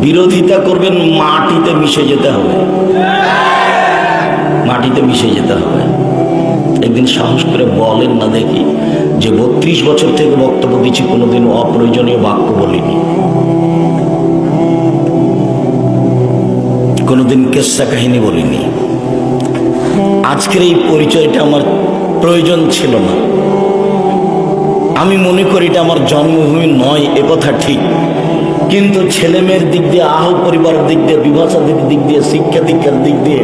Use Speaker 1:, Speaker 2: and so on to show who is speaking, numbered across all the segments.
Speaker 1: বিরোধিতা করবেন, মাটিতে মিশে যেতে হবে। মাটিতে মিশে যেতে হবে। একদিন সাহস করে বলেন না দেখি যে বত্রিশ বছর থেকে বক্তব্য দিচ্ছি, কোনোদিন অপ্রয়োজনীয় বাক্য বলিনি। কোনোদিন কেসা কাহিনী বলিনি। আজকের এই পরিচয়টা আমার প্রয়োজন ছিল না। আমি মনে করি এটা আমার জন্মভূমি নয়, এ কথা ঠিক। কিন্তু ছেলে মেয়ের দিক দিয়ে, আহ পরিবারের দিক দিয়ে বিভাষাদের দিক দিয়ে, শিক্ষা দীক্ষার দিক দিয়ে,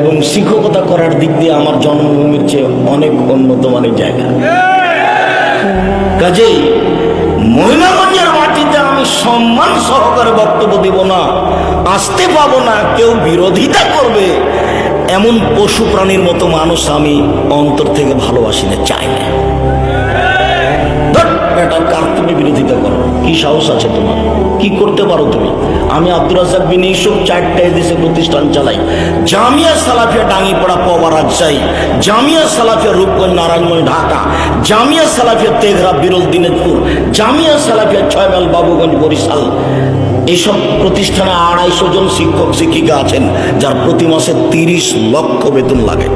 Speaker 1: এবং শিক্ষকতা করার দিক দিয়ে আমার জন্মভূমির চেয়ে অনেক উন্নত মানের জায়গা। কাজেই মহিলাগঞ্জের মাটিতে আমি সম্মান সহকারে বক্তব্য দিব না, আসতে পাবো না, কেউ বিরোধিতা করবে, এমন পশু প্রাণীর মতো মানুষ আমি অন্তর থেকে ভালোবাসি না চাই না। কি সাহস আছে তোমার? কি করতে পারো তুমি? আমি আব্দুল রাজাক বিন ইসুফ চারটায় দেশে প্রতিষ্ঠান চালাই। জামিয়া সালাফিয়া ডাঙ্গিপাড়া পবা রাজশাহী জামিয়া সালাফিয়া রূপগঞ্জ নারায়ণগঞ্জ ঢাকা, জামিয়া সালাফিয়া তেঘরা বিরল দিনাজপুর, জামিয়া সালাফিয়া ছয়মাইল বাবুগঞ্জ বরিশাল। এইসব প্রতিষ্ঠানে আড়াইশো জন শিক্ষক, শিক্ষিকা আছেন, যার প্রতি মাসে তিরিশ লক্ষ বেতন লাগে।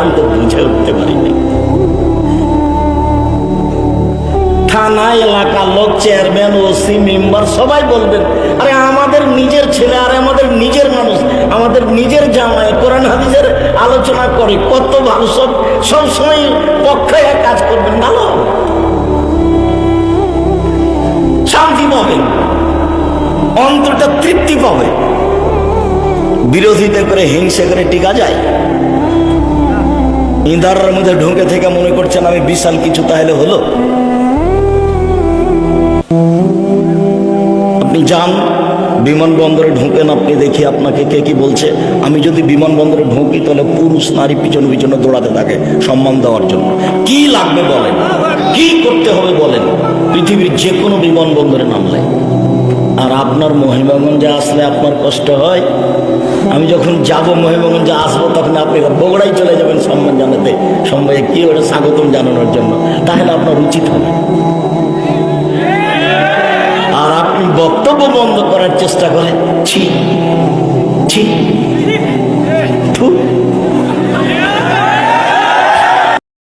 Speaker 1: সাজে বুঝে উঠতে পারিনি। থানা, এলাকা, লোক, চেয়ারম্যান, ওসি, মেম্বার, সবাই বলবেন, আরে আমাদের নিজের ছেলে, আরে আমাদের নিজের মানুষ, আমাদের নিজের জামাই, কোরআন, হাদিসের আলোচনা করে, কত ভালো, সব সব সময় পক্ষে কাজ করবেন, ভালো? শান্তি পাবেন অন্তরটা তৃপ্তি পাবে। বিরোধিতা করে হিংসা করে টিকা যায়। ইন্দারের মধ্যে ঢুকে থেকে মনে করছেন আমি বিশাল কিছু তাহলে হলো। আপনি যান, বিমানবন্দরে ঢুকেন, আপনি দেখি আপনাকে কে কি বলছে। আমি যদি বিমানবন্দরে ঢুকি, তাহলে পুরুষ নারী পিছনে পিছনে দৌড়াতে থাকে সম্মান দেওয়ার জন্য। কি লাগবে বলেন? কি করতে হবে বলেন? পৃথিবীর যে কোনো বিমানবন্দরে নামলে। আর আপনার মহিমাগঞ্জে আসলে আপনার কষ্ট হয়? আমি যখন যাব মহিমাগঞ্জে আসব, তখন আপনি বগড়াই চলে যাবেন সম্মান জানাতে। সম্মানে কি ওটা স্বাগতম জানানোর জন্য। তাহলে আপনার উচিত হবে। আর আপনি বক্তব্য বন্ধ করার চেষ্টা করেন। ছি।